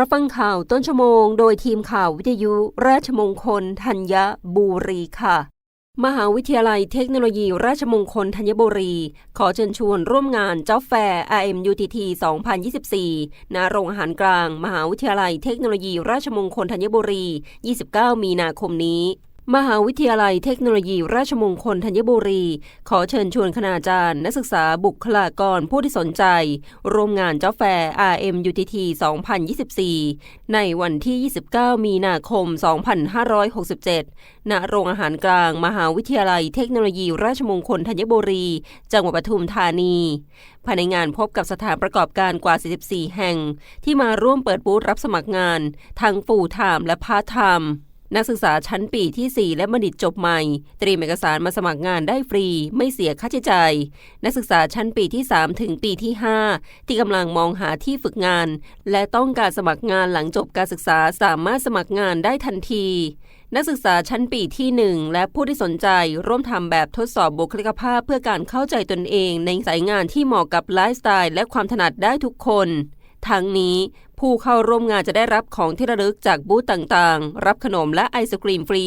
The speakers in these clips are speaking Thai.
รับฟังข่าวต้นชั่วโมง โดยทีมข่าววิทยุราชมงคลธัญบุรีค่ะ มหาวิทยาลัยเทคโนโลยีราชมงคลธัญบุรี ขอเชิญชวนร่วมงานเจ้าแฟร์ RMUTT 2024 ณ โรงอาหารกลาง มหาวิทยาลัยเทคโนโลยีราชมงคลธัญบุรี 29 มีนาคมนี้ มหาวิทยาลัยเทคโนโลยีราชมงคลธัญบุรี ขอเชิญชวนคณาจารย์ นักศึกษาบุคลากรผู้ที่สนใจ ร่วมงานเจ็อบแฟร์ RMUTT 2024 ในวันที่ 29 มีนาคม 2567 ณ โรงอาหารกลาง มหาวิทยาลัยเทคโนโลยีราชมงคลธัญบุรี จังหวัดปทุมธานี ภายในงานพบกับสถานประกอบการกว่า 44 แห่ง ที่มาร่วมเปิดบูธรับสมัครงาน ทั้งฟูลไทม์และพาร์ทไทม์ นักศึกษาชั้นปีที่ 4 และบัณฑิตจบใหม่ เตรียมเอกสารมาสมัครงานได้ฟรี ไม่เสียค่าใช้จ่าย นักศึกษาชั้นปีที่ 3 ถึงปีที่ 5 ที่กำลังมองหาที่ฝึกงาน และต้องการสมัครงานหลังจบการศึกษาสามารถสมัครงานได้ทันที นักศึกษาชั้นปีที่ 1 และผู้ที่สนใจร่วมทำแบบทดสอบบุคลิกภาพเพื่อการเข้าใจตนเองในสายงานที่เหมาะกับไลฟ์สไตล์และความถนัดได้ทุกคน ทั้งนี้ผู้เข้าร่วมงานจะได้รับของที่ระลึกจากบูธต่างๆ รับขนมและไอศกรีมฟรี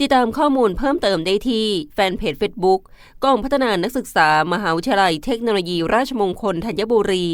ติดตามข้อมูลเพิ่มเติมได้ที่แฟนเพจ Facebook กองพัฒนานักศึกษามหาวิทยาลัยเทคโนโลยีราชมงคลธัญบุรี